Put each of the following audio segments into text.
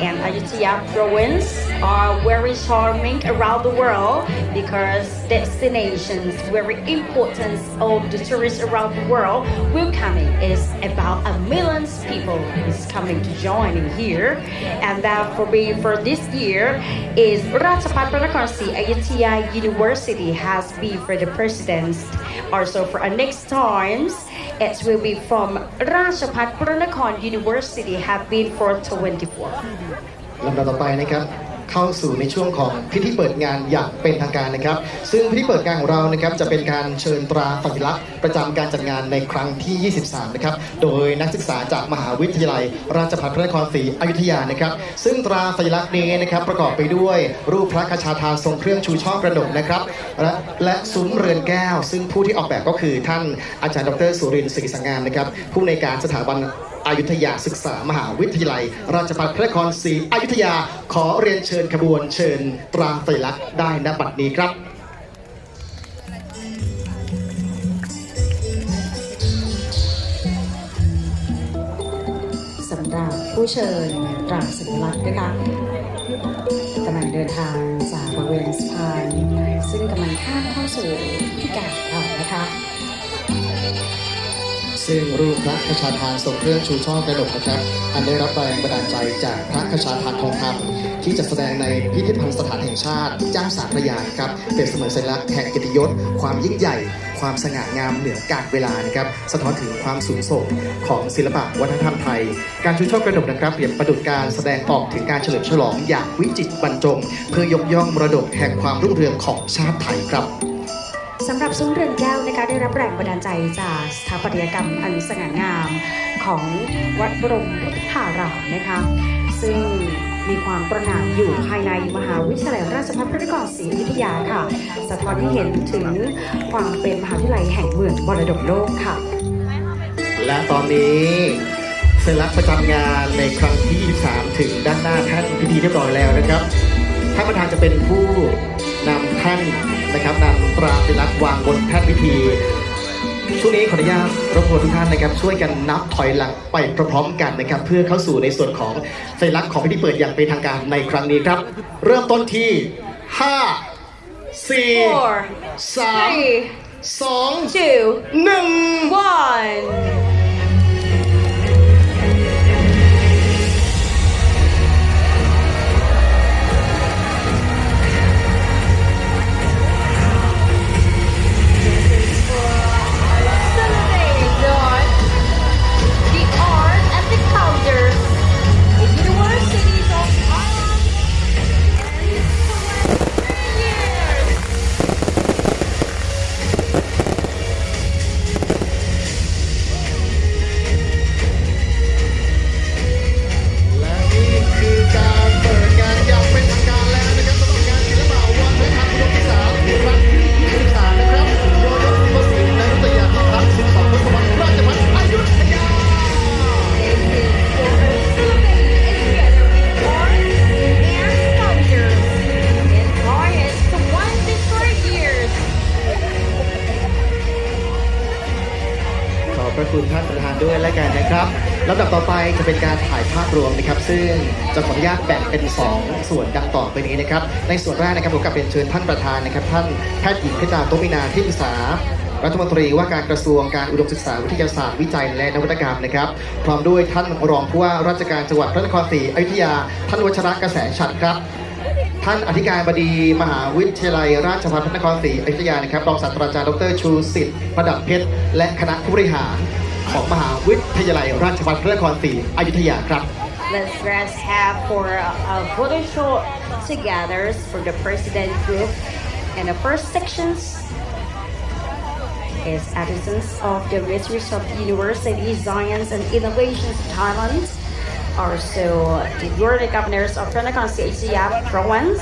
and Ayutthaya province are very charming around the world because destinations very important of the tourists around the world welcoming is about a million people is coming to join in here and that for me for this year is Rajapat Pranakarsi Ayutthaya University has been for the presidents also for our next times it will be from Rajapat Pranakarn University have been for 24 ลำดับต่อไปนะครับ เข้าสู่ในช่วงของพิธีเปิดงานอย่างเป็นทางการนะครับ ซึ่งพิธีเปิดงานของเรานะครับจะเป็นการเชิญตราสัญลักษณ์ประจำการจัดงานในครั้งที่ 23 นะครับ โดยนักศึกษาจากมหาวิทยาลัย ราชภัฏพระนครศรีอยุธยานะครับ ซึ่งตราสัญลักษณ์นี้นะครับประกอบไปด้วยรูปพระคชาทานทรงเครื่องชูช่อกระดกนะครับ และและซุ้มเรือนแก้ว ซึ่งผู้ที่ออกแบบก็คือท่านอาจารย์ดรสุรินทร์ศรีสังงามนะครับผู้ในการสถาบัน อายุทยาศึกษามหาวิทยาลัย ราชภัฏพระนครศรีอยุธยาขอเรียนเชิญขบวนเชิญตราสัญลักษณ์ได้ณบัดนี้ครับสำหรับผู้เชิญตราสัญลักษณ์นะคะกำลังเดินทางจากบริเวณสะพานซึ่งกำลังข้ามเข้าสู่พิการเรานะคะ ซึ่งรูปพระคชาทานทรงเครื่องชูช่อกระดกนะครับอันได้รับแรงบันดาลใจจากพระคชาทานทองคำที่จะแสดงในพิพิธภัณฑ์สถานแห่งชาติเจ้าสามพระยาครับเป็นเสมือนสัญลักษณ์แห่งเกิติยศความยิ่งใหญ่ ความสง่างามเหนือการเวลานะครับสะท้อนถึงความสูงส่งของศิลปะวัฒนธรรมไทย การชูช่อกระดกนะครับเปรียบประดุจการแสดงออกถึงการเฉลิมฉลองอย่างวิจิตรบรรจง เพื่อยกย่องมรดกแห่งความรุ่งเรืองของชาติไทยครับ สำหรับซุ้มเรือนแก้วนะคะได้รับแรงบันดาลใจจากสถาปัตยกรรมอันสง่างามของวัดบรมพุทธารามนะคะซึ่งมีความประหนามอยู่ภายในมหาวิทยาลัยราชภัฏพระนครศรีอยุธยาค่ะ สะท้อนให้เห็นถึงความเป็นมหาวิทยาลัยแห่งเมืองมรดกโลกค่ะ และตอนนี้สัญลักประจำงานในครั้งที่ 23 ถึงด้านหน้าท่านพิธีเรียบร้อยแล้วนะครับท่านประธานจะเป็นผู้นำท่าน นะครับนำตราสิลักษ์วางบนแท่นพิธี ช่วงนี้ขออนุญาตรบกวนทุกท่านนะครับ ช่วยกันนับถอยหลังไปพร้อมๆกันนะครับ เพื่อเข้าสู่ในส่วนของสัญลักษณ์ของพิธีเปิดอย่างเป็นทางการในครั้งนี้ครับ เริ่มต้นที่ 5 4 3 2 1 1 ประธานด้วยและกันนะครับลำดับต่อไปจะเป็นการถ่ายภาพรวมนะครับ ซึ่งจะขออนุญาตแบ่งเป็น 2 ส่วนดังต่อไปนี้นะครับ ในส่วนแรกนะครับผมกับเรียนเชิญท่านประธานนะครับ ท่านแพทย์หญิงเพชรดาโตมินาที่ปรึกษารัฐมนตรีว่าการกระทรวงการอุดมศึกษาวิทยาศาสตร์วิจัยและนวัตกรรมนะครับ พร้อมด้วยท่านรองผู้ว่าราชการจังหวัดพระนครศรีอยุธยา ท่านวัชระกระแสฉัตรครับ ท่านอธิการบดีมหาวิทยาลัย ราชภัฏพระนครศรีอยุธยานะครับรองศาสตราจารย์ดรชูสิทธิ์ประดับเพชรและคณะผู้บริหาร ของมหาวิทยาลัยราชภัฏพระนครศรีอยุธยาครับ Let's let's have for a, a photo shoot together for the president group. And the first sections is artisans of the Ministries of University, Science and Innovations Thailand. Also, the Board of Governors of Pranakon Asia Province.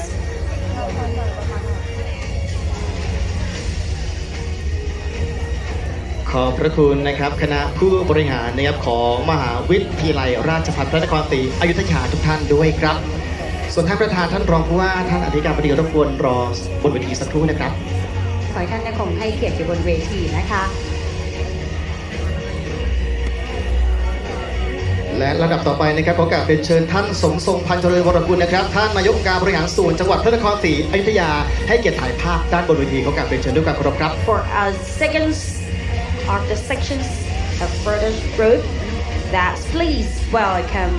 ขอบพระคุณนะครับคณะผู้บริหารนะครับของมหาวิทยาลัยราชภัฏพระนครศรีอยุธยาทุกท่านด้วยครับ ส่วนท่านประธานท่านรองผู้ว่าท่านอธิการบดีรบกวนรอบนเวทีสักครู่นะครับ ขอให้ท่านยังคงให้เกียรติอยู่บนเวทีนะคะ และลำดับต่อไปนะครับขอโอกาสเป็นเชิญท่านสมทรงพันธ์เจริญวรกุลนะครับ ท่านนายกองค์การบริหารส่วนจังหวัดพระนครศรีอยุธยาให้เกียรติถ่ายภาพด้านบนเวทีขอโอกาสเป็นเชิญด้วยความเคารพครับ For our seconds of the sections of further group, that please welcome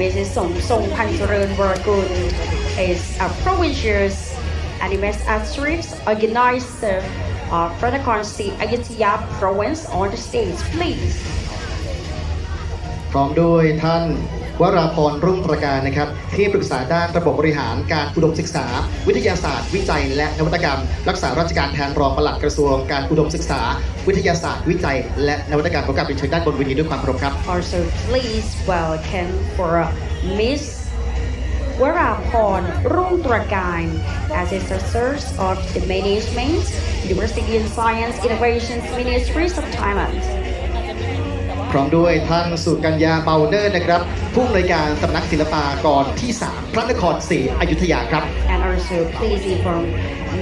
Mrs. Song Song Pancharan Waragul is a provincial animus asterisk organizer of Pranakon State Ayutthaya province on the stage, please. พร้อมด้วยท่าน วราพรรุ่งประการนะครับที่ปรึกษาด้านระบบบริหารการอุดมศึกษา วิทยาศาสตร์ วิจัย และนวัตกรรม รักษาราชการแทนรองปลัดกระทรวงการอุดมศึกษา วิทยาศาสตร์ วิจัย และนวัตกรรมขอกรารเป็นเชิญด้านบนเวทีด้วยความเคารพครับ Also, please welcome for Miss Warapon Rungtrakan as a source of the Management, University and Science Innovations Ministries of Thailand. พร้อมด้วยท่านสุกัญญาเบาเนิร์ดนะครับ ผู้อำนวยการสำนักศิลปากรที่ 3 พระนครศรีอยุธยาครับ And also, please inform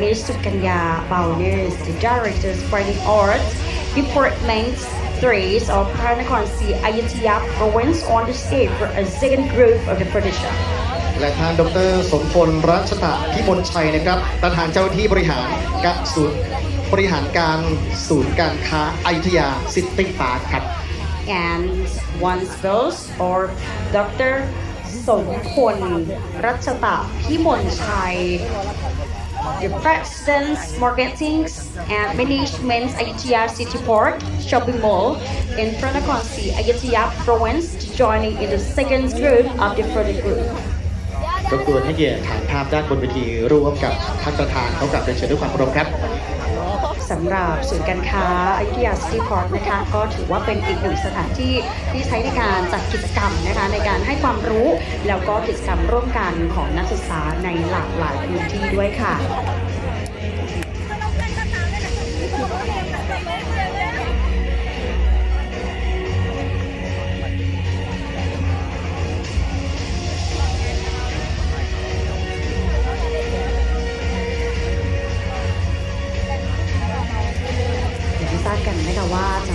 Ms. Sukanya Bauners, the Director for the Arts Department 3 of Pranakon Si Ayutthaya Province on the stage for a second group of the production. และท่านดรสมพลรัชตะพิมลชัยนะครับ ประธานเจ้าหน้าที่บริหารกะศูนย์บริหารการศูนย์การค้าอยุธยาซิตี้ปาร์คครับ and one spouse or Dr. สมพลรัชตะพิมลชัย the President's Marketing and Management Ayutthaya City Park Shopping Mall in Pranakon Si Ayutthaya Province joining in the second group of the further group. รบกวนให้เกียรติถ่ายภาพด้านบนเวทีร่วมกับท่านประธานเขากลับเรียนเชิญด้วยความเคารพครับ สำหรับศูนย์การค้าอยุธยาซิตี้พอร์นะคะก็ถือว่าเป็นอีกหนึ่งสถานที่ที่ใช้ในการจัดกิจกรรมนะคะในการให้ความรู้แล้วก็กิจกรรมร่วมกันของนักศึกษาในหลากหลายพื้นที่ด้วยค่ะ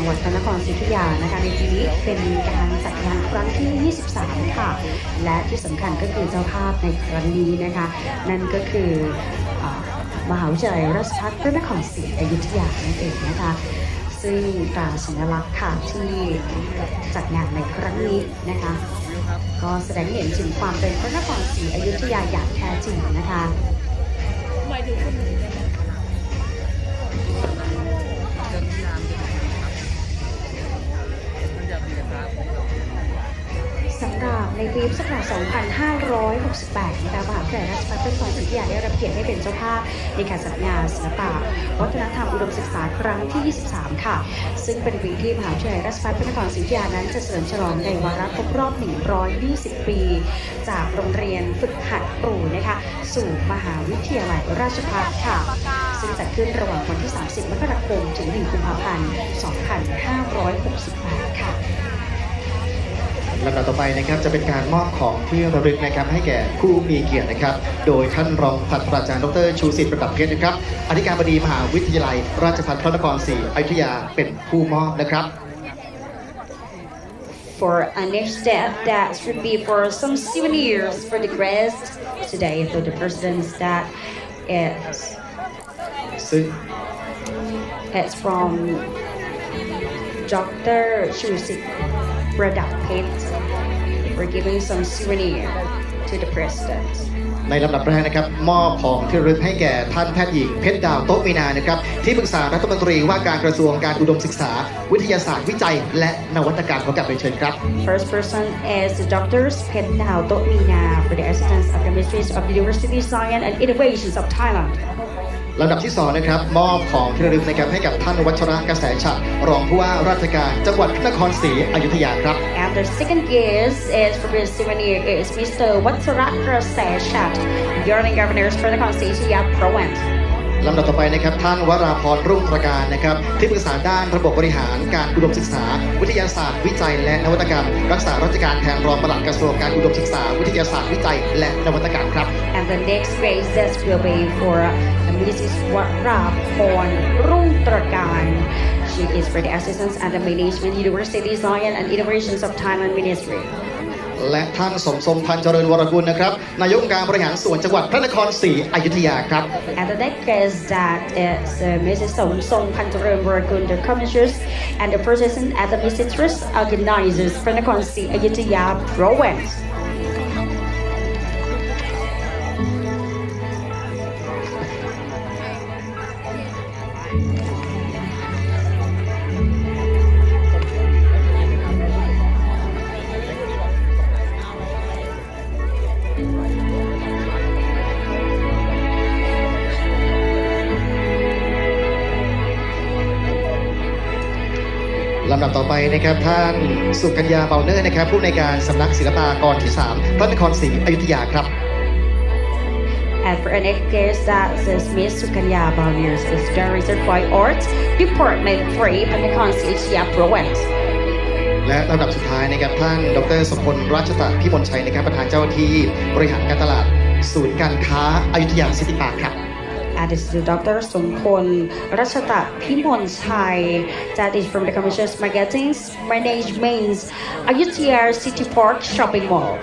วัดพระนครศรีอยุธยานะคะในปีนี้เป็นการจัดงานครั้งที่ 23 ค่ะ และที่สำคัญก็คือเจ้าภาพในครั้งนี้นะคะ นั่นก็คืออมหาวิทยาลัยราชภัฏพระนครศรีอยุธยานั่นเองนะคะซึ่งตราสัญลักษณ์ค่ะที่จัดงานในครั้งนี้นะคะ ก็แสดงให้เห็นถึงความเป็นพระนครศรีอยุธยาอย่างแท้จริงนะคะ สำหรับในปีพุทธศักราช 2568 นะคะมหาวิทยาลัยราชภัฏพระนครศรีอยุธยาได้รับเกียรติให้เป็นเจ้าภาพในการจัดงานศิลปะวัฒนธรรมอุดมศึกษาครั้งที่ 23 ค่ะ ซึ่งเป็นปีที่มหาวิทยาลัยราชภัฏพระนครศรีอยุธยานั้นจะเฉลิมฉลองในวาระครบรอบ 120 ปี จากโรงเรียนฝึกหัดครูนะคะ สู่มหาวิทยาลัยราชภัฏค่ะ ซึ่งจัดขึ้นระหว่างวันที่ 30 มกราคม ถึง 1 กุมภาพันธ์ 2568 ค่ะ ลำดับต่อไปนะครับจะเป็นการมอบของที่ระลึกนะครับให้แก่ผู้มีเกียรตินะครับ โดยท่านรองศาสตราจารย์ดรชูสิทธิ์ประดับเพชรนะครับอธิการบดีมหาวิทยาลัย ราชภัฏพระนครศรีอยุธยาเป็นผู้มอบนะครับ for a next step that should be for some souvenirs for the guests today for the persons that is ซึ่ง it's from Dr. Chusik Pradap Pit for giving some souvenir to the president. ในลำดับแรกนะครับมอบของที่ระลึกให้แก่ท่านแพทย์หญิงเพชรดาวโต๊ะมีนานะครับที่ปรึกษารัฐมนตรีว่าการกระทรวงการอุดมศึกษา วิทยาศาสตร์วิจัย และนวัตกรรมขอกลับไปเชิญครับ First person is Dr. Pendao Mina for the assistance of the Ministries of University Science and Innovations of Thailand. ลำดับที่สองนะครับมอบของที่ระลึกนะครับให้กับท่านวัชระกระแสฉัตรรองผู้ว่าราชการจังหวัดพระนครศรีอยุธยาครับ And the second guest is for the souvenir is Mr. Watsarat Prasad, Yearning Governors for the Constitution Province. ลำดับต่อไปนะครับท่านวราพรรุ่งตระการนะครับที่ปรึกษาด้านระบบบริหารการอุดมศึกษา วิทยาศาสตร์ วิจัย และนวัตกรรม รักษาราชการแทนรองปลัดกระทรวงการอุดมศึกษา วิทยาศาสตร์วิจัย และนวัตกรรมครับ And the next race that will be for Mrs. Waraporn Rungtrakan. She is for the Assistance and the Management University Design and Innovations of Thailand Ministry. และท่านสมทรงพันธ์เจริญวรกุลนะครับ นายกองค์การบริหารส่วนจังหวัดพระนครศรีอยุธยาครับ And the next is that is uh, Mrs. Song Song Pantaram Warakun, the commissioners and the president and the visitors organizers for the Konsi Ayutthaya province. ำดับต่อไปนะครับ ท่านสุกัญญาเบลเนอร์นะครับ ผู้ในวยการสำนักศิลปากรที่ 3 พระนครศรีอยุธยาครับ And for our next guest, that is Miss Sukanya Balniers, is Director for Arts Department 3 for the Konsi Ayutthaya province. และลำดับสุดท้ายนะครับท่านดรสมพลรัชตะพิมลชัยนะครับประธานเจ้าหน้าที่บริหารการตลาด ศูนย์การค้าอายุทยาซิตี้พาร์คครับ And this is Dr. Sumpon Rachata Pimon Chai, that is from the Commission's Marketing Management Ayutthaya City Park Shopping Mall.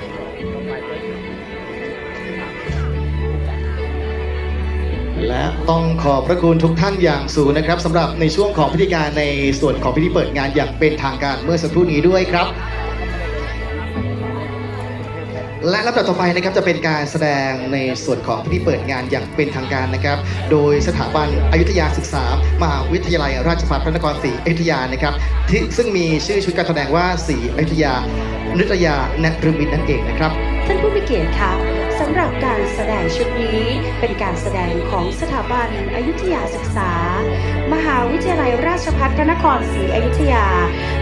และต้องขอบพระคุณทุกท่านอย่างสูงนะครับสำหรับในช่วงของพิธีการในส่วนของพิธีเปิดงานอย่างเป็นทางการเมื่อสักครู่นี้ด้วยครับ และลำดับต่อไปนะครับจะเป็นการแสดงในส่วนของพิธีเปิดงานอย่างเป็นทางการนะครับ โดยสถาบันอยุธยาศึกษามหาวิทยาลัยราชภัฏพระนครศรีอยุธยานะครับที่ซึ่งมีชื่อชุดการแสดงว่าศรีอยุธยานฤตยานรมินนั่นเองนะครับ ท่านผู้มีเกียรติคะ สำหรับการแสดงชุดนี้เป็นการแสดงของสถาบันอยุธยาศึกษา มหาวิทยาลัยราชภัฏพระนครศรีอยุธยา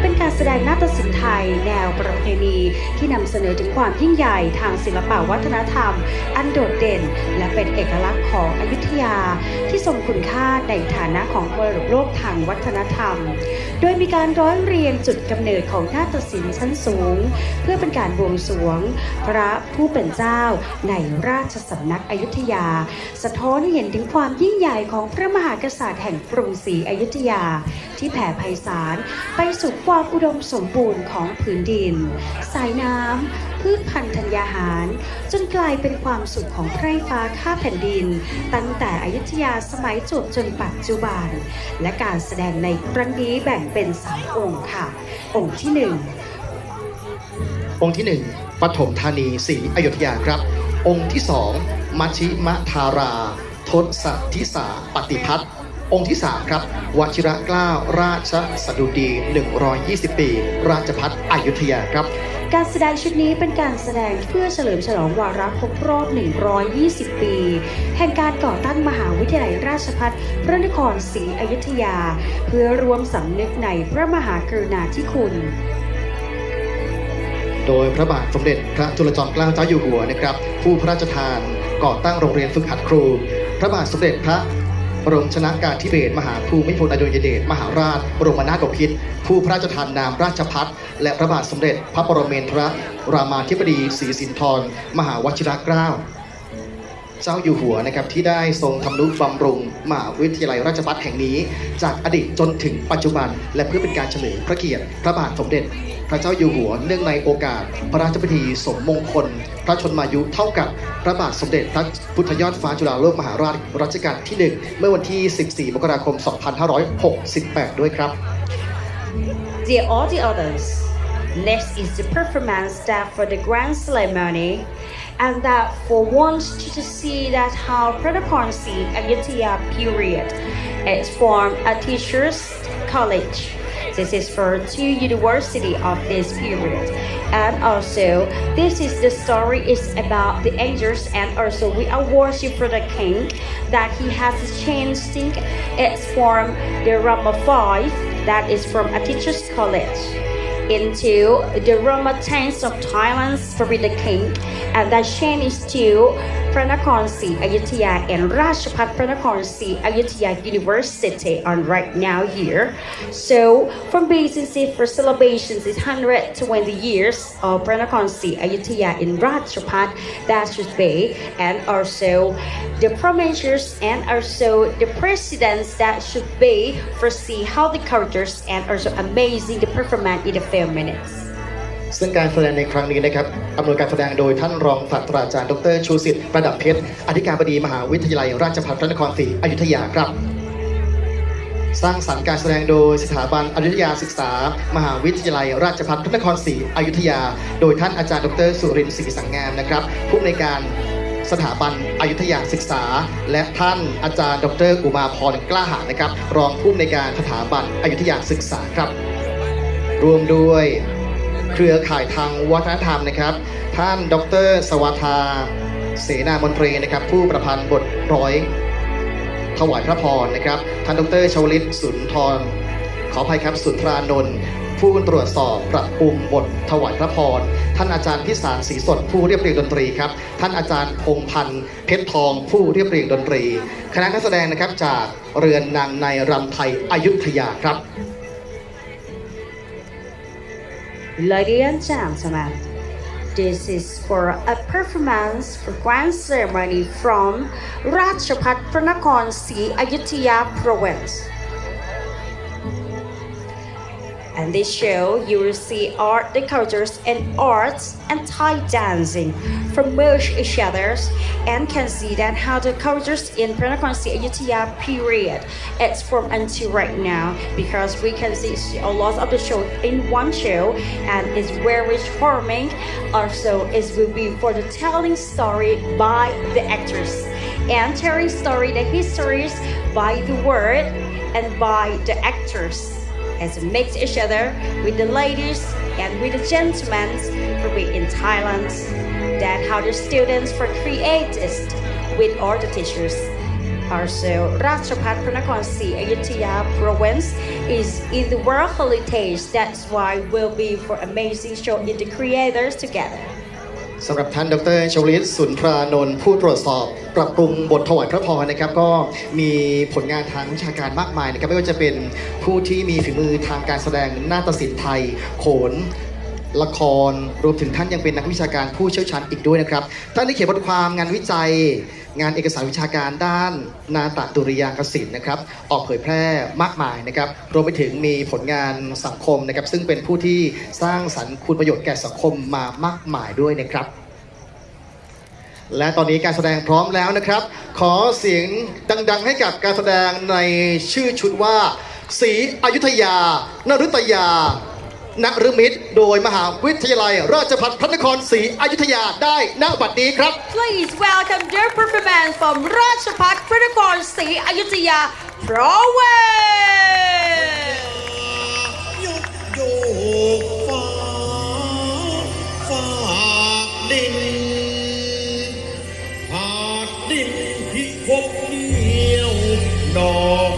เป็นการแสดงนาฏศิลป์ไทย แนวประเพณีที่นำเสนอถึงความยิ่งใหญ่ทางศิลปวัฒนธรรม อันโดดเด่น และเป็นเอกลักษณ์ของอยุธยา ที่ทรงคุณค่าในฐานะของมรดกโลกทางวัฒนธรรม โดยมีการร้อยเรียงจุดกำเนิดของนาฏศิลป์ชั้นสูง เพื่อเป็นการบวงสรวง พระผู้เป็นเจ้าในราชสำนักอยุธยา สะท้อนเห็นถึงความยิ่งใหญ่ของพระมหากษัตริย์แห่งกรุงศรีอยุธยา ที่แผ่ไพศาลไปสู่ความอุดมสมบูรณ์ของผืนดิน สายน้ำพืชพันธุ์ธัญญาหาร จนกลายเป็นความสุขของไพร่ฟ้าข้าแผ่นดิน ตั้งแต่อยุธยาสมัยจวบจนปัจจุบัน และการแสดงในครั้งนี้แบ่งเป็นสามองค์ค่ะ องค์ที่หนึ่งองค์ที่ 1ปฐมธานีศรีอยุธยาครับ องค์ที่2มัชิมะทารา ทศทิสาปฏิพัฒน์องค์ที่ 3 ครับวชิระเกล้าราชสดุดี 120 ปี ราชพัฒอยุธยาครับ การแสดงชุดนี้เป็นการแสดงเพื่อเฉลิมฉลองวาระครบรอบ 120 ปี แห่งการก่อตั้งมหาวิทยาลัยราชภัฏพระนครศรีอยุธยา เพื่อรวมสำนึกในพระมหากรุณาธิคุณ โดยพระบาทสมเด็จพระจุลจอมเกล้าเจ้าอยู่หัวนะครับ ผู้พระราชทานก่อตั้งโรงเรียนฝึกหัดครู พระบาทสมเด็จพระบรมชนากาธิเบศมหาภูมิพลอดุลยเดชมหาราช บรมนาถบพิตรผู้พระราชทานนามราชพัฒและพระบาทสมเด็จ พระปรเมนทรรามาธิบดีศรีสินธรมหาวชิรเกล้าเจ้าอยู่หัวนะครับที่ได้ทรงทำนุบำรุงมหาวิทยาลัยราชภัฏแห่งนี้ จากอดีตจนถึงปัจจุบัน และเพื่อเป็นการเฉลิมพระเกียรติ พระบาทสมเด็จ พระเจ้าอยู่หัวเนื่องในโอกาส พระราชพิธีสมมงคล พระชนมายุเท่ากับพระบาทสมเด็จพระพุทธยอดฟ้าจุฬาโลกมหาราชรัชกาลที่ 1 เมื่อวันที่ 14 มกราคม 2568 ด้วยครับ Dear all the others, next is the performance that for the grand ceremony, and that for once to see that how Pradapansi Ayutthaya period is formed a teachers college. This is for two university of this period. And also, this is the story is about the angels and also we are worship for the king that he has changed it's from the Rama 5 that is from a teacher's college into the Rama 10 of Thailand for the king and that changes to พระนครศรีอยุธยา and ราชภัฏพระนครศรีอยุธยา University on right now here. So from BCC for celebrations is 120 years of พระนครศรีอยุธยา in ราชภัฏ that should be and also the premiers and also the presidents that should be for see how the characters and also amazing the performance in the few minutes. ซึ่งการแสดงในครั้งนี้นะครับอำนวยการแสดงโดยท่านรองศาสตราจารย์ดรชูสิทธิ์ประดับเพชรอธิการบดีมหาวิทยาลัยราชภัฏพระนครศรีอยุธยาครับ สร้างสรรค์การแสดงโดยสถาบันอยุธยาศึกษา มหาวิทยาลัยราชภัฏพระนครศรีอยุธยา โดยท่านอาจารย์ดรสุรินทร์ศรีสังงามนะครับผู้อำนวยการสถาบันอยุธยาศึกษา และท่านอาจารย์ ดรอุมาพรกล้าหาญนะครับ รองผู้อำนวยการสถาบันอยุธยาศึกษาครับ รวมด้วย เครือข่ายทางวัฒนธรรมนะครับ ท่านดร สวัสธาเสนามนตรีนะครับ ผู้ประพันธ์บทร้อยถวายพระพรนะครับ ท่านดรชวลิตสุนทร ขออภัยครับสุนทรานนท์ผู้ตรวจสอบปรับปรุงบทถวายพระพร ท่านอาจารย์พิสารศรีสดผู้เรียบเรียงดนตรีครับ ท่านอาจารย์พงพันธ์เพชรทองผู้เรียบเรียงดนตรี คณะนักแสดงนะครับจากเรือนนางในรำไทยอยุธยาครับ Ladies and gentlemen, this is for a performance for grand ceremony from Ratchapat Pranakon Si Ayutthaya province. And this show, you will see art, the cultures, and arts and Thai dancing from merge each others and can see that how the cultures in Pranakon Si Ayutthaya period. It's from until right now because we can see a lot of the show in one show. And it's very charming. Also, it will be for the telling story by the actors and telling story the histories by the word and by the actors as we mix each other with the ladies and with the gentlemen for we in Thailand. That how the students for creators with all the teachers. Also, Ratchapat Pranakon Si Ayutthaya province is in the World Heritage. That's why we'll be for amazing show in the creators together. สำหรับท่านดรชวลิตสุนทรานนท์ผู้ตรวจสอบ ปรับปรุงบทถวายพระพรนะครับ ก็มีผลงานทางวิชาการมากมายนะครับไม่ว่าจะเป็นผู้ที่มีฝีมือทางการแสดงนาฏศิลป์ไทย โขน ละครรวมถึงท่านยังเป็นนักวิชาการผู้เชี่ยวชาญอีกด้วยนะครับ ท่านได้เขียนบทความงานวิจัย งานเอกสารวิชาการด้าน นาตดุริยางคศิลป์นะครับ ออกเผยแพร่มากมายนะครับ รวมไปถึงมีผลงานสังคมนะครับ ซึ่งเป็นผู้ที่สร้างสรรค์คุณประโยชน์แก่สังคมมามากมายด้วยนะครับ และตอนนี้การแสดงพร้อมแล้วนะครับ ขอเสียงดัง ๆ ให้กับการแสดงในชื่อชุดว่าศรีอยุธยานฤตยา นรมิตรโดยมหาวิทยาลัย ราชภัฏพระนครศรีอยุธยาได้ณบัดนี้ครับ Please welcome their performance from Ratchapat Pranakon Si Ayutthaya province. ยกโยกฟ้าฝากดินผาดดินพิภพเดียวดอก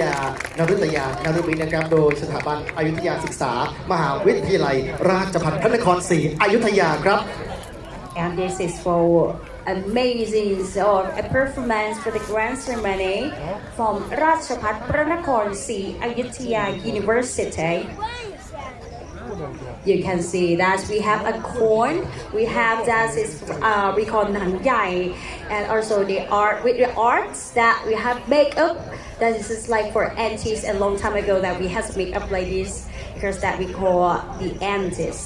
ยานรุตยานรุมินนะครับ โดยสถาบันอยุธยาศึกษา มหาวิทยาลัย ราชภัฏพระนครศรีอยุธยาครับ And this is for amazing or a performance for the grand ceremony from Rajpath Pranakon Si Ayutthaya University. You can see that we have a corn, we have that is uh, we call Nang Yai, and also the art with the arts that we have makeup. That is just like for antiques a long time ago that we have make up like this because that we call the antiques.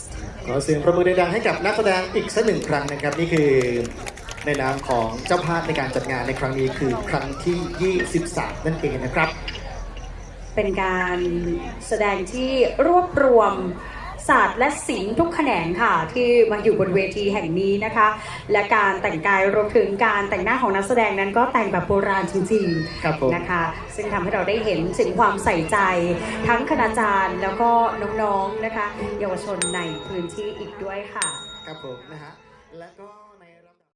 ขอเสียงประมือดังๆให้กับนักแสดงอีกสักหนึ่งครั้งนะครับ นี่คือในนามของเจ้าภาพในการจัดงานในครั้งนี้คือครั้งที่ 23 นั่นเองนะครับ เป็นการแสดงที่รวบรวม ศาสตร์และศิลป์ทุกแขนงค่ะ ที่มาอยู่บนเวทีแห่งนี้นะคะ และการแต่งกายรวมถึงการแต่งหน้าของนักแสดงนั้นก็แต่งแบบโบราณจริงครับผม ๆนะคะ ซึ่งทำให้เราได้เห็นถึงความใส่ใจ ทั้งคณาจารย์แล้วก็น้องๆนะคะ เยาวชนในพื้นที่อีกด้วยค่ะ ครับผมนะฮะแล้วก็